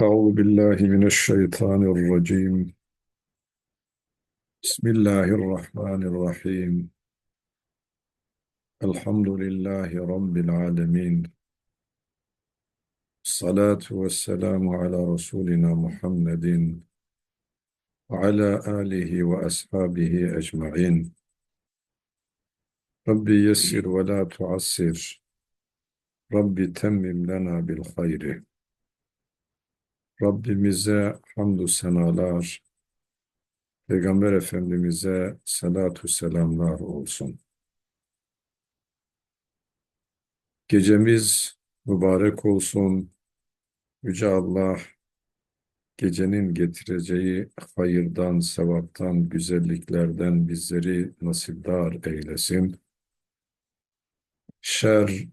Euzu billahi mineşşeytanirracim. Bismillahirrahmanirrahim. Elhamdülillahi rabbil alamin. Salatu vesselamu ala rasulina Muhammedin ve ala alihi ve ashabihi ecmaîn. Rabbi yessir ve la tuassir. Rabbi temmim lena bil hayri. Rabbimize hamdü senalar, Peygamber Efendimiz'e salatu selamlar olsun. Gecemiz mübarek olsun. Yüce Allah gecenin getireceği hayırdan, sevaptan, güzelliklerden bizleri nasipdar eylesin. Şer,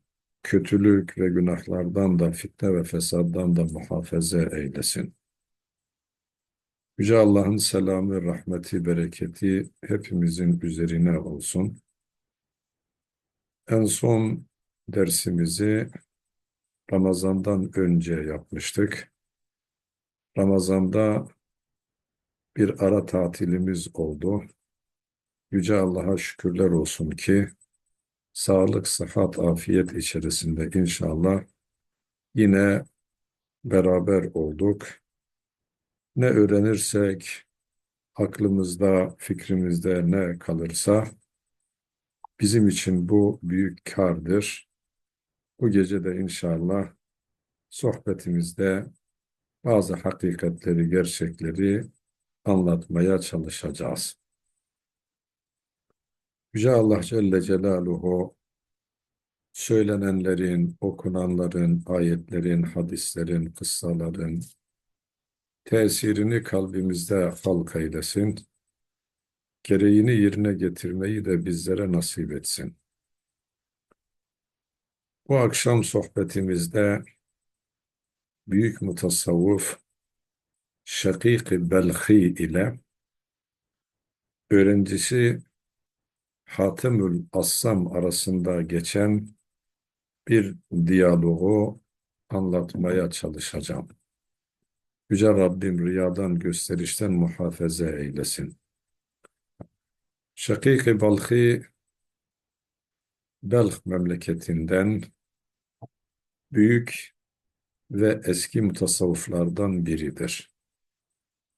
kötülük ve günahlardan da, fitne ve fesaddan da muhafaza eylesin. Yüce Allah'ın selamı, rahmeti, bereketi hepimizin üzerine olsun. En son dersimizi Ramazan'dan önce yapmıştık. Ramazan'da bir ara tatilimiz oldu. Yüce Allah'a şükürler olsun ki sağlık, sıhhat, afiyet içerisinde inşallah yine beraber olduk. Ne öğrenirsek, aklımızda, fikrimizde ne kalırsa bizim için bu büyük kardır. Bu gece de inşallah sohbetimizde bazı hakikatleri, gerçekleri anlatmaya çalışacağız. Yüce Allah Celle Celaluhu söylenenlerin, okunanların, ayetlerin, hadislerin, kıssaların tesirini kalbimizde halk eylesin. Gereğini yerine getirmeyi de bizlere nasip etsin. Bu akşam sohbetimizde büyük mutasavvuf Şakik-i Belhi ile öğrencisi Hatemül Assam arasında geçen bir diyaloğu anlatmaya çalışacağım. Yüce Rabbim riyadan, gösterişten muhafaza eylesin. Şakik-i Balhi Belh memleketinden büyük ve eski mutasavvıflardan biridir.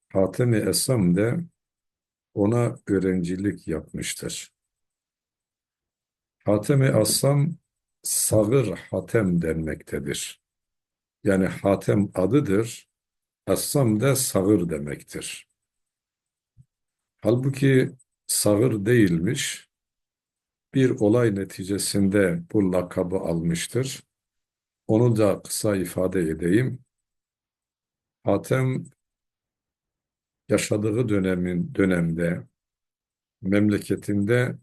Hatem-i Esam de ona öğrencilik yapmıştır. Hatem-i Assam Sagır Hatem denmektedir. Yani Hatem adıdır, Assam da Sagır demektir. Halbuki Sagır değilmiş, bir olay neticesinde bu lakabı almıştır. Onu da kısa ifade edeyim. Hatem yaşadığı dönemin dönemde memleketinde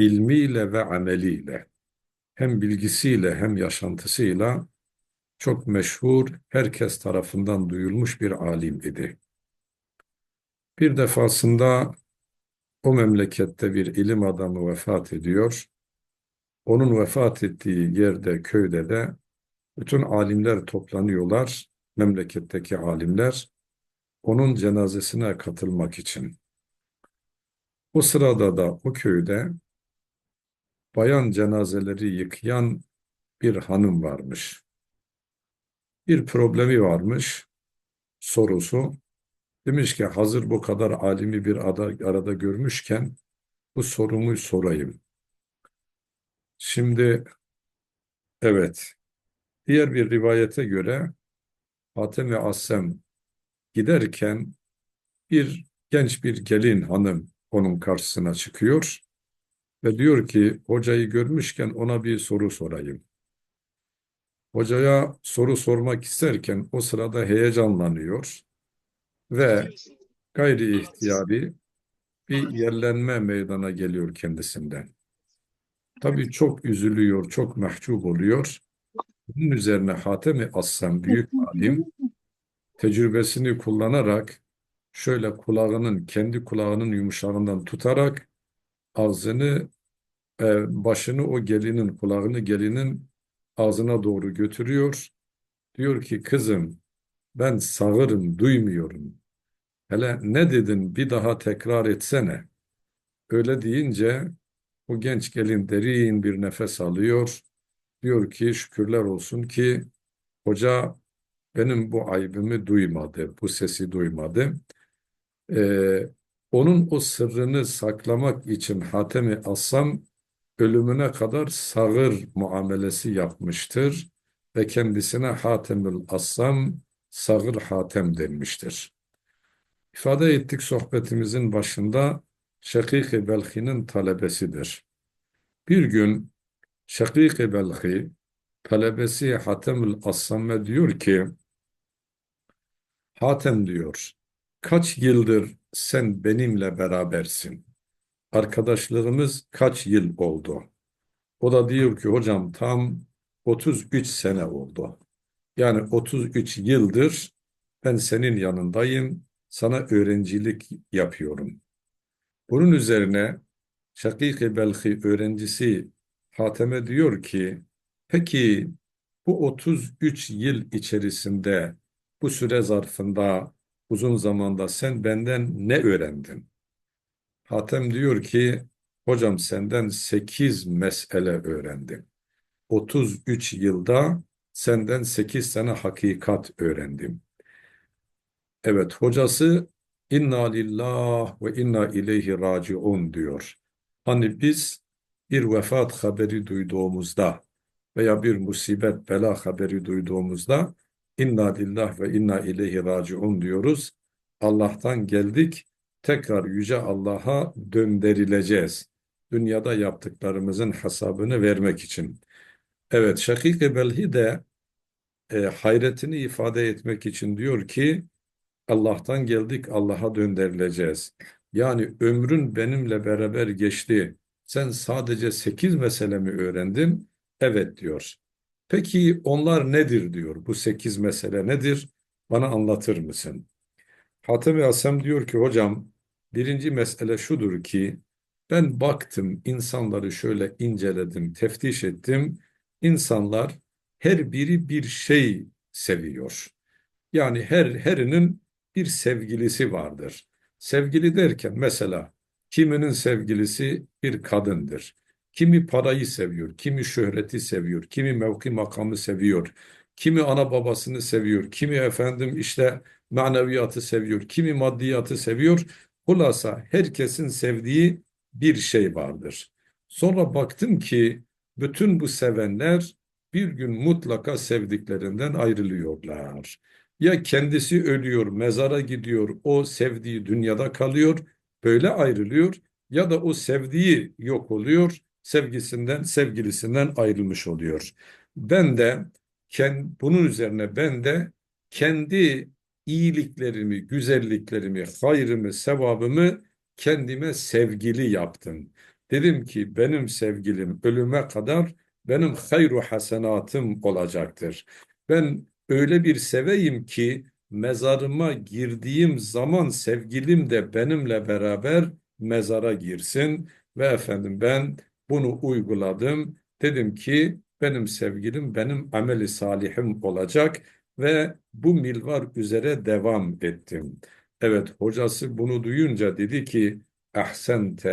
ilmiyle ve ameliyle hem bilgisiyle hem yaşantısıyla çok meşhur, herkes tarafından duyulmuş bir alim idi. Bir defasında o memlekette bir ilim adamı vefat ediyor. Onun vefat ettiği yerde, köyde de bütün alimler toplanıyorlar, memleketteki alimler, onun cenazesine katılmak için. O sırada da o köyde bayan cenazeleri yıkayan bir hanım varmış. Bir problemi varmış, sorusu. Demiş ki hazır bu kadar alimi bir ada, arada görmüşken bu sorumu sorayım. Şimdi evet diğer bir rivayete göre Hatem ve Assem giderken bir genç bir gelin hanım onun karşısına çıkıyor ve diyor ki hocayı görmüşken ona bir soru sorayım. Hocaya soru sormak isterken o sırada heyecanlanıyor ve gayri ihtiyari bir yerlenme meydana geliyor kendisinden. Tabii çok üzülüyor, çok mahcup oluyor. Bunun üzerine Hatem-i Assam büyük alim tecrübesini kullanarak şöyle kulağının, kendi kulağının yumuşağından tutarak ağzını, e, başını o gelinin, kulağını gelinin ağzına doğru götürüyor. Diyor ki kızım Ben sağırım, duymuyorum. Hele ne dedin bir daha tekrar etsene. Öyle deyince bu genç gelin derin bir nefes alıyor. Diyor ki şükürler olsun ki hoca benim bu aybımı duymadı, bu sesi duymadı. Ee, onun o sırrını saklamak için Hatem-i Assam ölümüne kadar sağır muamelesi yapmıştır ve kendisine Hatemül Assam, sağır Hatem denmiştir. İfade ettik sohbetimizin başında Şakik-i Belhi'nin talebesidir. Bir gün Şakik-i Belhi talebesi Hatemül Assam'e diyor ki Hatem diyor kaç yıldır sen benimle berabersin? Arkadaşlığımız kaç yıl oldu? O da diyor ki hocam tam 33 sene oldu. Yani 33 yıldır ben senin yanındayım, sana öğrencilik yapıyorum. Bunun üzerine Şakik-i Belhi öğrencisi Hatem'e diyor ki, peki bu 33 yıl içerisinde, bu süre zarfında, uzun zamanda sen benden ne öğrendin? Hatem diyor ki, hocam senden 8 mesele öğrendim. 33 yılda senden 8 tane hakikat öğrendim. Evet, hocası inna lillah ve inna ileyhi raciun diyor. Hani biz bir vefat haberi duyduğumuzda veya bir musibet bela haberi duyduğumuzda inna lillah ve inna ileyhi raciun diyoruz. Allah'tan geldik, tekrar Yüce Allah'a döndürüleceğiz. Dünyada yaptıklarımızın hesabını vermek için. Evet, Şakik-i Belhi de e, hayretini ifade etmek için diyor ki, Allah'tan geldik, Allah'a döndürüleceğiz. Yani ömrün benimle beraber geçti. Sen sadece sekiz mesele mi öğrendin? Evet diyor. Peki onlar nedir diyor. Bu sekiz mesele nedir? Bana anlatır mısın? Hatem-i Asem diyor ki hocam birinci mesele şudur ki ben baktım insanları şöyle inceledim, teftiş ettim. İnsanlar her biri bir şey seviyor. Yani her herinin bir sevgilisi vardır. Sevgili derken mesela kiminin sevgilisi bir kadındır. Kimi parayı seviyor, kimi şöhreti seviyor, kimi mevki makamı seviyor, kimi ana babasını seviyor, kimi efendim işte maneviyatı seviyor, kimi maddiyatı seviyor. Hulasa herkesin sevdiği bir şey vardır. Sonra baktım ki bütün bu sevenler bir gün mutlaka sevdiklerinden ayrılıyorlar. Ya kendisi ölüyor, mezara gidiyor, o sevdiği dünyada kalıyor, böyle ayrılıyor ya da o sevdiği yok oluyor, sevgisinden, sevgilisinden ayrılmış oluyor. Ben de bunun üzerine ben de kendi iyiliklerimi, güzelliklerimi, hayrımı, sevabımı kendime sevgili yaptım. Dedim ki benim sevgilim ölüme kadar benim hayru hasenatım olacaktır. Ben öyle bir seveyim ki mezarıma girdiğim zaman sevgilim de benimle beraber mezara girsin ve efendim ben bunu uyguladım. Dedim ki benim sevgilim benim ameli salihim olacak ve bu milvar üzere devam ettim. Evet hocası bunu duyunca dedi ki ahsente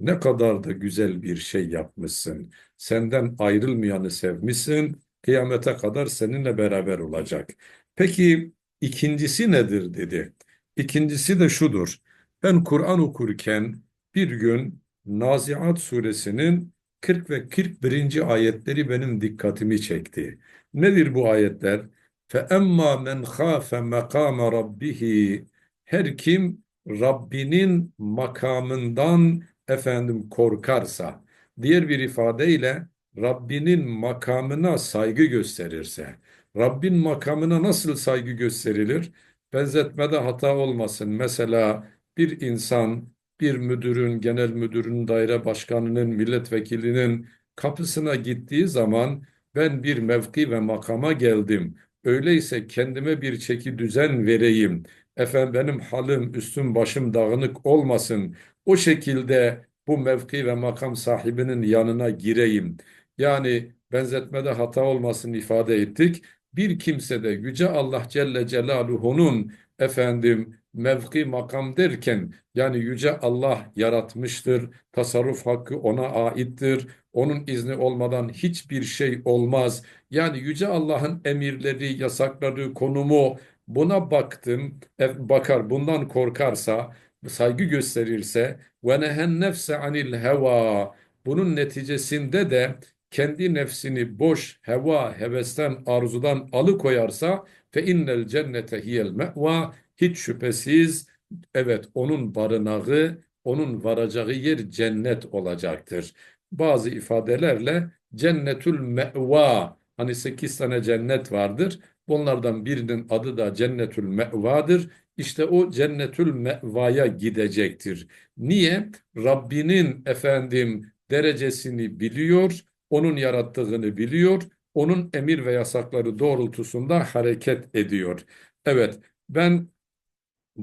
ne kadar da güzel bir şey yapmışsın. Senden ayrılmayanı sevmişsin. Kıyamete kadar seninle beraber olacak. Peki ikincisi nedir dedi. İkincisi de şudur. Ben Kur'an okurken bir gün Naziat suresinin 40 ve 41. ayetleri benim dikkatimi çekti. Nedir bu ayetler? فَاَمَّا مَنْ خَافَ مَقَامَ رَبِّهِ Her kim Rabbinin makamından efendim korkarsa, diğer bir ifadeyle Rabbinin makamına saygı gösterirse, Rabbin makamına nasıl saygı gösterilir? Benzetmede hata olmasın. Mesela bir insan bir müdürün, genel müdürün, daire başkanının, milletvekilinin kapısına gittiği zaman ben bir mevki ve makama geldim. Öyleyse kendime bir çeki düzen vereyim. Efendim benim halim, üstüm, başım dağınık olmasın. O şekilde bu mevki ve makam sahibinin yanına gireyim. Yani benzetmede hata olmasını ifade ettik. bir kimse de Yüce Allah Celle Celaluhu'nun efendim mevki makam derken yani Yüce Allah yaratmıştır, tasarruf hakkı ona aittir, onun izni olmadan hiçbir şey olmaz. Yani Yüce Allah'ın emirleri, yasakları, konumu buna baktım, e, bakar bundan korkarsa, saygı gösterirse ve nehen nefse anil heva bunun neticesinde de kendi nefsini boş heva, hevesten, arzudan alıkoyarsa fe innel cennete hiyel me'va hiç şüphesiz evet onun barınağı, onun varacağı yer cennet olacaktır. Bazı ifadelerle cennetül me'va hani sekiz tane cennet vardır. Bunlardan birinin adı da cennetül me'vadır. İşte o cennetül me'vaya gidecektir. Niye? Rabbinin efendim derecesini biliyor, onun yarattığını biliyor, onun emir ve yasakları doğrultusunda hareket ediyor. Evet, ben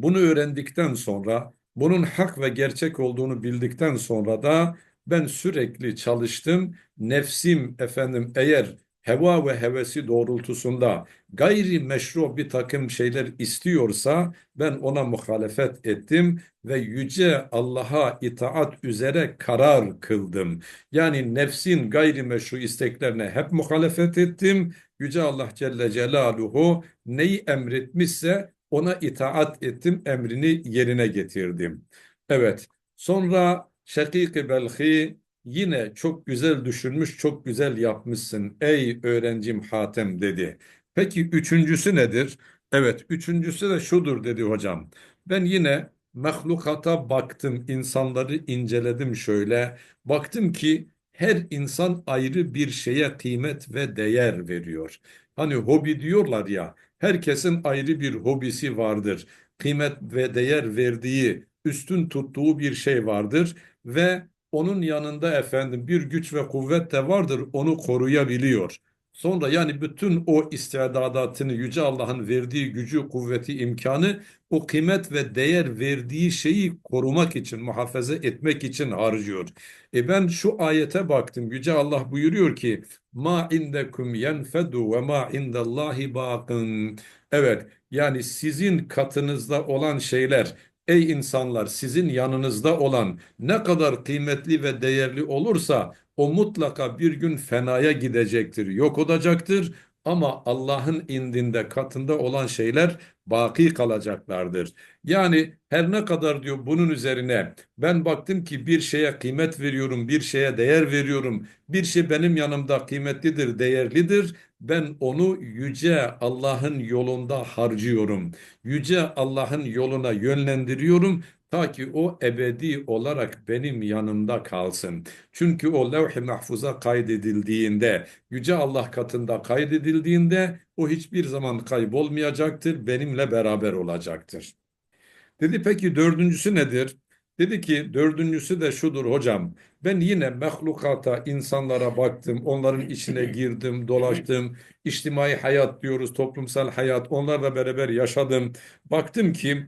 bunu öğrendikten sonra, bunun hak ve gerçek olduğunu bildikten sonra da ben sürekli çalıştım. Nefsim efendim eğer heva ve hevesi doğrultusunda gayri meşru bir takım şeyler istiyorsa ben ona muhalefet ettim ve yüce Allah'a itaat üzere karar kıldım. Yani nefsin gayri meşru isteklerine hep muhalefet ettim. Yüce Allah Celle Celaluhu neyi emretmişse ona itaat ettim, emrini yerine getirdim. Evet, sonra Şakik-i Belhi yine çok güzel düşünmüş, çok güzel yapmışsın ey öğrencim Hatem dedi. Peki üçüncüsü nedir? Evet, üçüncüsü de şudur dedi hocam. Ben yine mahlukata baktım, insanları inceledim şöyle. Baktım ki her insan ayrı bir şeye kıymet ve değer veriyor. Hani hobi diyorlar ya, herkesin ayrı bir hobisi vardır. Kıymet ve değer verdiği, üstün tuttuğu bir şey vardır ve onun yanında efendim bir güç ve kuvvet de vardır, onu koruyabiliyor. Sonra yani bütün o istidadatını Yüce Allah'ın verdiği gücü, kuvveti, imkanı o kıymet ve değer verdiği şeyi korumak için, muhafaza etmek için harcıyor. E ben şu ayete baktım. Yüce Allah buyuruyor ki ma indekum yenfedu ve ma indallahi bakın. Evet yani sizin katınızda olan şeyler Ey insanlar sizin yanınızda olan ne kadar kıymetli ve değerli olursa o mutlaka bir gün fenaya gidecektir, yok olacaktır. Ama Allah'ın indinde katında olan şeyler baki kalacaklardır. Yani her ne kadar diyor bunun üzerine ben baktım ki bir şeye kıymet veriyorum, bir şeye değer veriyorum. Bir şey benim yanımda kıymetlidir, değerlidir. Ben onu yüce Allah'ın yolunda harcıyorum. Yüce Allah'ın yoluna yönlendiriyorum ta ki o ebedi olarak benim yanımda kalsın. Çünkü o levh-i mahfuza kaydedildiğinde, yüce Allah katında kaydedildiğinde o hiçbir zaman kaybolmayacaktır, benimle beraber olacaktır. Dedi peki dördüncüsü nedir? Dedi ki dördüncüsü de şudur hocam. Ben yine mahlukata, insanlara baktım, onların içine girdim, dolaştım. İçtimai hayat diyoruz, toplumsal hayat, onlarla beraber yaşadım. Baktım ki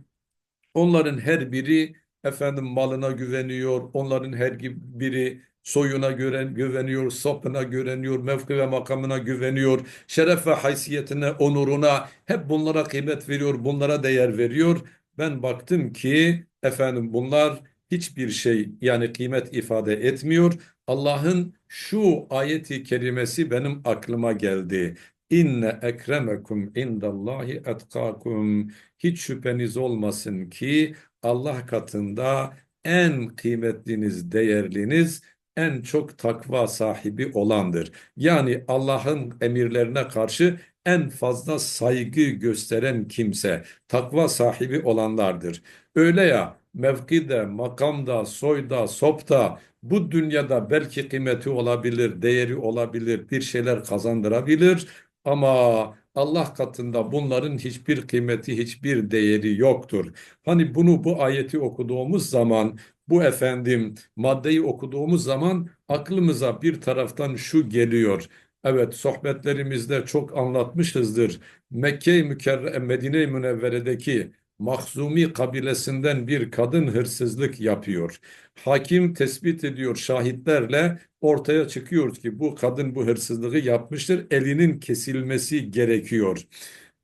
onların her biri efendim malına güveniyor, onların her biri soyuna göre güveniyor, sapına güveniyor, mevki ve makamına güveniyor, şeref ve haysiyetine, onuruna hep bunlara kıymet veriyor, bunlara değer veriyor. Ben baktım ki efendim bunlar hiçbir şey yani kıymet ifade etmiyor. Allah'ın şu ayeti kerimesi benim aklıma geldi. İnne ekremekum indallahi etkakum. Hiç şüpheniz olmasın ki Allah katında en kıymetliniz, değerliniz en çok takva sahibi olandır. Yani Allah'ın emirlerine karşı en fazla saygı gösteren kimse, takva sahibi olanlardır. Öyle ya mevkide, makamda, soyda, sopta bu dünyada belki kıymeti olabilir, değeri olabilir, bir şeyler kazandırabilir ama Allah katında bunların hiçbir kıymeti, hiçbir değeri yoktur. Hani bunu bu ayeti okuduğumuz zaman, bu efendim maddeyi okuduğumuz zaman aklımıza bir taraftan şu geliyor. Evet sohbetlerimizde çok anlatmışızdır. Mekke-i Mükerreme, Medine-i Münevvere'deki Mahzumi kabilesinden bir kadın hırsızlık yapıyor. Hakim tespit ediyor şahitlerle ortaya çıkıyor ki bu kadın bu hırsızlığı yapmıştır. Elinin kesilmesi gerekiyor.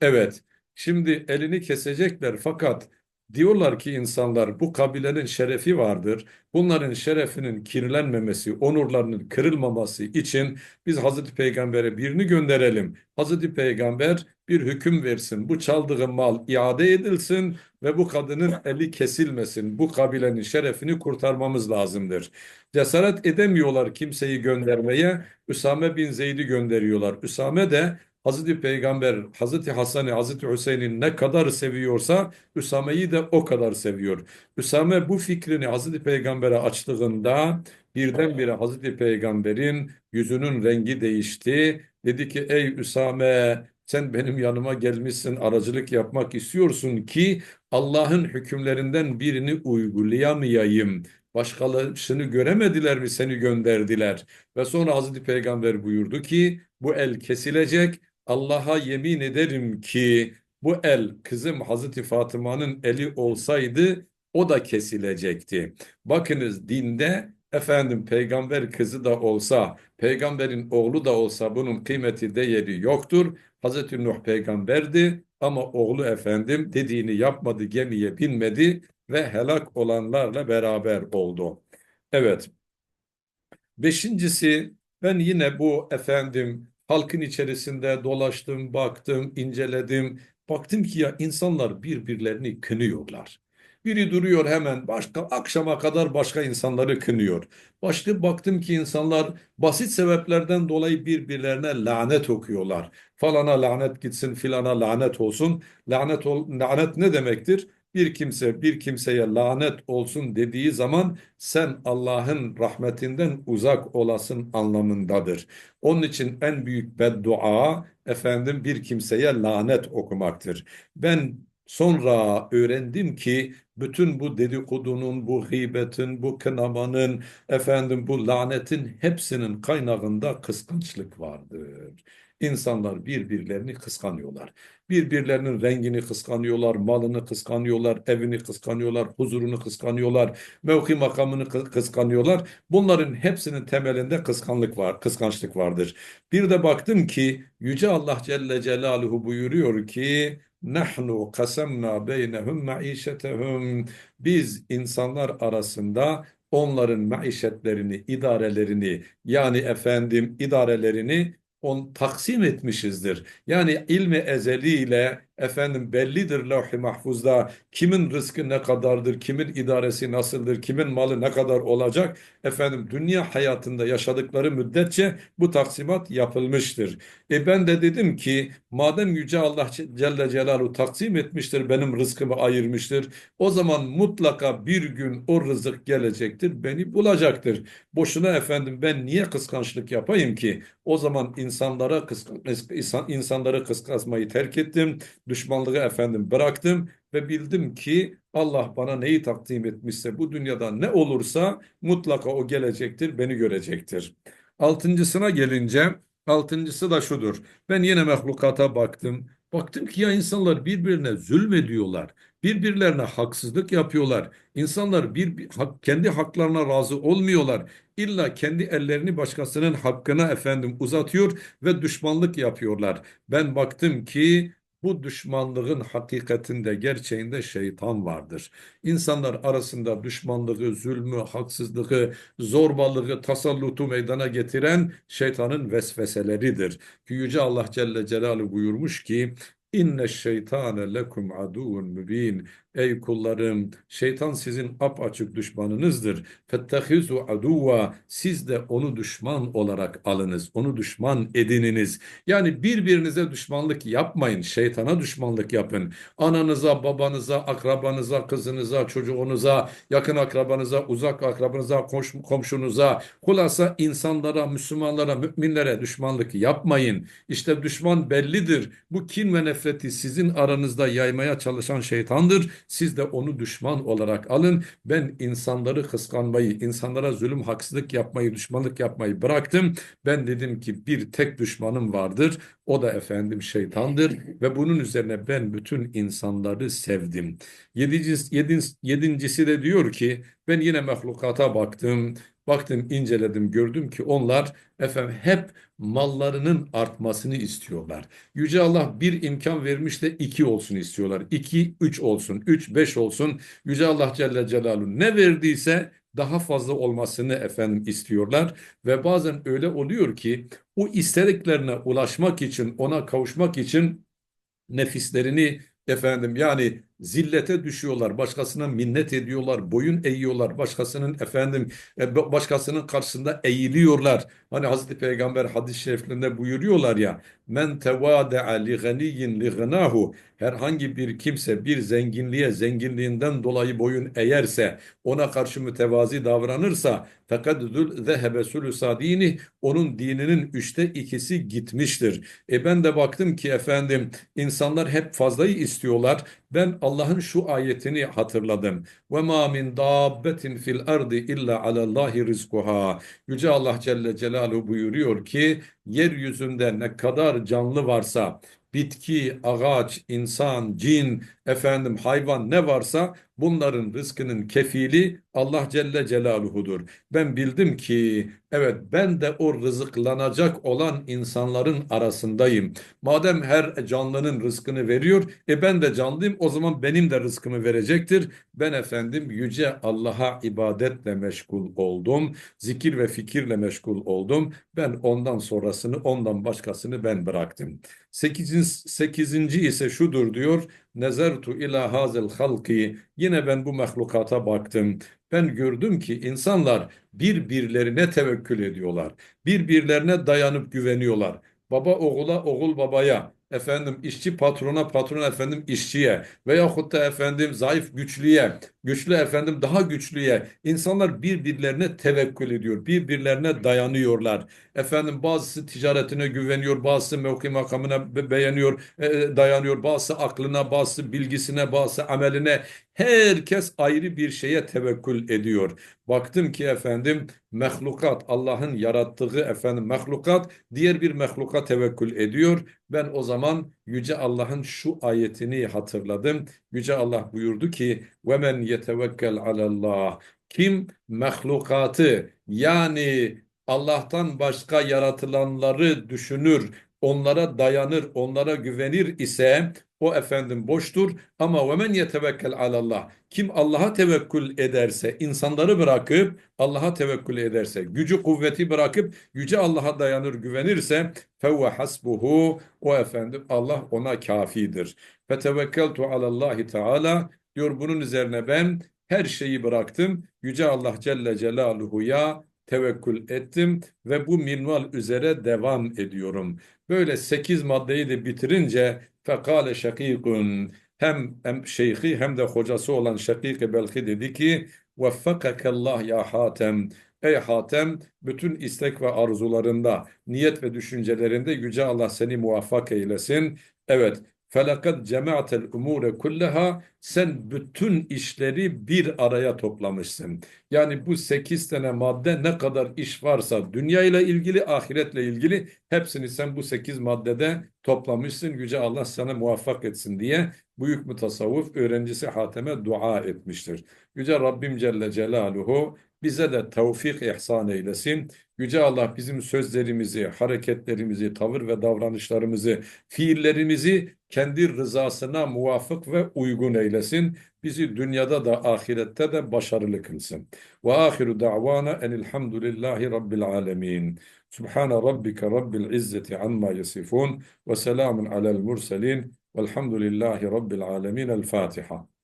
Evet, şimdi elini kesecekler fakat diyorlar ki insanlar bu kabilenin şerefi vardır. Bunların şerefinin kirlenmemesi, onurlarının kırılmaması için biz Hazreti Peygamber'e birini gönderelim. Hazreti Peygamber bir hüküm versin. Bu çaldığı mal iade edilsin ve bu kadının eli kesilmesin. Bu kabilenin şerefini kurtarmamız lazımdır. Cesaret edemiyorlar kimseyi göndermeye. Üsame bin Zeyd'i gönderiyorlar. Üsame de Hazreti Peygamber Hazreti Hasan'ı Hazreti Hüseyin'i ne kadar seviyorsa Üsame'yi de o kadar seviyor. Üsame bu fikrini Hazreti Peygamber'e açtığında birdenbire Hazreti Peygamber'in yüzünün rengi değişti. Dedi ki ey Üsame sen benim yanıma gelmişsin aracılık yapmak istiyorsun ki Allah'ın hükümlerinden birini uygulayamayayım. Başkalarını göremediler mi seni gönderdiler. Ve sonra Hazreti Peygamber buyurdu ki bu el kesilecek Allah'a yemin ederim ki bu el kızım Hazreti Fatıma'nın eli olsaydı o da kesilecekti. Bakınız dinde efendim peygamber kızı da olsa, peygamberin oğlu da olsa bunun kıymeti değeri yoktur. Hazreti Nuh peygamberdi ama oğlu efendim dediğini yapmadı, gemiye binmedi ve helak olanlarla beraber oldu. Evet. Beşincisi ben yine bu efendim halkın içerisinde dolaştım, baktım, inceledim. Baktım ki ya insanlar birbirlerini kınıyorlar. Biri duruyor hemen başka akşama kadar başka insanları kınıyor. Başka baktım ki insanlar basit sebeplerden dolayı birbirlerine lanet okuyorlar. Falana lanet gitsin, filana lanet olsun. Lanet ol, lanet ne demektir? Bir kimse bir kimseye lanet olsun dediği zaman sen Allah'ın rahmetinden uzak olasın anlamındadır. Onun için en büyük beddua efendim bir kimseye lanet okumaktır. Ben sonra öğrendim ki bütün bu dedikodunun, bu gıybetin, bu kınamanın, efendim bu lanetin hepsinin kaynağında kıskançlık vardır. İnsanlar birbirlerini kıskanıyorlar. Birbirlerinin rengini kıskanıyorlar, malını kıskanıyorlar, evini kıskanıyorlar, huzurunu kıskanıyorlar, mevki makamını kıskanıyorlar. Bunların hepsinin temelinde kıskanlık var, kıskançlık vardır. Bir de baktım ki Yüce Allah Celle Celaluhu buyuruyor ki Nahnu kasemna beynehum maişetehum. Biz insanlar arasında onların maişetlerini, idarelerini yani efendim idarelerini on taksim etmişizdir. Yani ilmi ezeliyle efendim bellidir levh-i mahfuzda kimin rızkı ne kadardır, kimin idaresi nasıldır, kimin malı ne kadar olacak. Efendim dünya hayatında yaşadıkları müddetçe bu taksimat yapılmıştır. E ben de dedim ki madem Yüce Allah Celle Celaluhu taksim etmiştir, benim rızkımı ayırmıştır. O zaman mutlaka bir gün o rızık gelecektir, beni bulacaktır. Boşuna efendim ben niye kıskançlık yapayım ki? O zaman insanlara kıskan, insanları kıskanmayı terk ettim düşmanlığı efendim bıraktım ve bildim ki Allah bana neyi takdim etmişse bu dünyada ne olursa mutlaka o gelecektir, beni görecektir. Altıncısına gelince, altıncısı da şudur. Ben yine mehlukata baktım. Baktım ki ya insanlar birbirine zulmediyorlar. Birbirlerine haksızlık yapıyorlar. İnsanlar bir kendi haklarına razı olmuyorlar. İlla kendi ellerini başkasının hakkına efendim uzatıyor ve düşmanlık yapıyorlar. Ben baktım ki bu düşmanlığın hakikatinde, gerçeğinde şeytan vardır. İnsanlar arasında düşmanlığı, zulmü, haksızlığı, zorbalığı, tasallutu meydana getiren şeytanın vesveseleridir. Ki Yüce Allah Celle Celaluhu buyurmuş ki, İnne şeytane lekum aduvun mübin. Ey kullarım, şeytan sizin apaçık düşmanınızdır. Fettehizu aduva. Siz de onu düşman olarak alınız. Onu düşman edininiz. Yani birbirinize düşmanlık yapmayın. Şeytana düşmanlık yapın. Ananıza, babanıza, akrabanıza, kızınıza, çocuğunuza, yakın akrabanıza, uzak akrabanıza, komşunuza, kulasa insanlara, Müslümanlara, müminlere düşmanlık yapmayın. İşte düşman bellidir. Bu kin ve nefreti sizin aranızda yaymaya çalışan şeytandır Siz de onu düşman olarak alın. Ben insanları kıskanmayı, insanlara zulüm, haksızlık yapmayı, düşmanlık yapmayı bıraktım. Ben dedim ki bir tek düşmanım vardır. O da efendim şeytandır ve bunun üzerine ben bütün insanları sevdim. Yedincisi, yedin- yedincisi de diyor ki ben yine mahlukata baktım. Baktım, inceledim, gördüm ki onlar efendim hep mallarının artmasını istiyorlar. Yüce Allah bir imkan vermiş de iki olsun istiyorlar. İki, üç olsun, üç, beş olsun. Yüce Allah Celle Celaluhu ne verdiyse daha fazla olmasını efendim istiyorlar ve bazen öyle oluyor ki o istediklerine ulaşmak için, ona kavuşmak için nefislerini efendim yani zillete düşüyorlar, başkasına minnet ediyorlar, boyun eğiyorlar, başkasının efendim e, başkasının karşısında eğiliyorlar. Hani Hazreti Peygamber hadis-i şeriflerinde buyuruyorlar ya men tevâde'a li ganiyyin li gınahu herhangi bir kimse bir zenginliğe zenginliğinden dolayı boyun eğerse ona karşı mütevazi davranırsa fakat zul zehebe dini onun dininin üçte ikisi gitmiştir. E ben de baktım ki efendim insanlar hep fazlayı istiyorlar. Ben Allah'ın şu ayetini hatırladım. Ve ma min dabbetin fil ardi illa alallahi rizquha. Yüce Allah Celle Celaluhu buyuruyor ki yeryüzünde ne kadar canlı varsa bitki, ağaç, insan, cin, efendim hayvan ne varsa bunların rızkının kefili Allah Celle Celaluhu'dur. Ben bildim ki evet ben de o rızıklanacak olan insanların arasındayım. Madem her canlının rızkını veriyor, e ben de canlıyım o zaman benim de rızkımı verecektir. Ben efendim yüce Allah'a ibadetle meşgul oldum. Zikir ve fikirle meşgul oldum. Ben ondan sonrasını ondan başkasını ben bıraktım. Sekizinci, sekizinci ise şudur diyor. Nezertu ila hazel halki. Yine ben bu mahlukata baktım. Ben gördüm ki insanlar birbirlerine tevekkül ediyorlar. Birbirlerine dayanıp güveniyorlar. Baba oğula, oğul babaya, efendim işçi patrona, patron efendim işçiye veyahut da efendim zayıf güçlüye, güçlü efendim daha güçlüye. İnsanlar birbirlerine tevekkül ediyor, birbirlerine dayanıyorlar. Efendim bazısı ticaretine güveniyor, bazısı mevki makamına be- beğeniyor, e, dayanıyor, bazısı aklına, bazısı bilgisine, bazısı ameline. Herkes ayrı bir şeye tevekkül ediyor. Baktım ki efendim mehlukat Allah'ın yarattığı efendim mehlukat diğer bir mehluka tevekkül ediyor. Ben o zaman Yüce Allah'ın şu ayetini hatırladım. Yüce Allah buyurdu ki ve men yetevekkel alallah kim mehlukatı yani Allah'tan başka yaratılanları düşünür, onlara dayanır, onlara güvenir ise o efendim boştur. Ama ve men yetevekkel alallah kim Allah'a tevekkül ederse, insanları bırakıp Allah'a tevekkül ederse, gücü kuvveti bırakıp yüce Allah'a dayanır, güvenirse fevve hasbuhu o efendim Allah ona kafidir. Fetevekkeltu alallahi teala diyor bunun üzerine ben her şeyi bıraktım. Yüce Allah Celle Celaluhu'ya tevekkül ettim ve bu minval üzere devam ediyorum. Böyle sekiz maddeyi de bitirince fekale şakikun hem, hem şeyhi hem de hocası olan Şakik-i Belki dedi ki veffakakallah ya Hatem Ey Hatem bütün istek ve arzularında niyet ve düşüncelerinde Yüce Allah seni muvaffak eylesin. Evet Felakat cema'tel umure kullaha sen bütün işleri bir araya toplamışsın. Yani bu sekiz tane madde ne kadar iş varsa dünya ile ilgili, ahiretle ilgili hepsini sen bu sekiz maddede toplamışsın. Yüce Allah sana muvaffak etsin diye büyük mutasavvıf öğrencisi Hatem'e dua etmiştir. Yüce Rabbim Celle Celaluhu bize de tevfik ihsan eylesin. Yüce Allah bizim sözlerimizi, hareketlerimizi, tavır ve davranışlarımızı, fiillerimizi kendi rızasına muvafık ve uygun eylesin. Bizi dünyada da ahirette de başarılı kılsın. Ve ahiru da'vana enilhamdülillahi rabbil alemin. Subhane rabbike rabbil izzeti amma yasifun ve selamun alel murselin velhamdülillahi rabbil alemin. El Fatiha.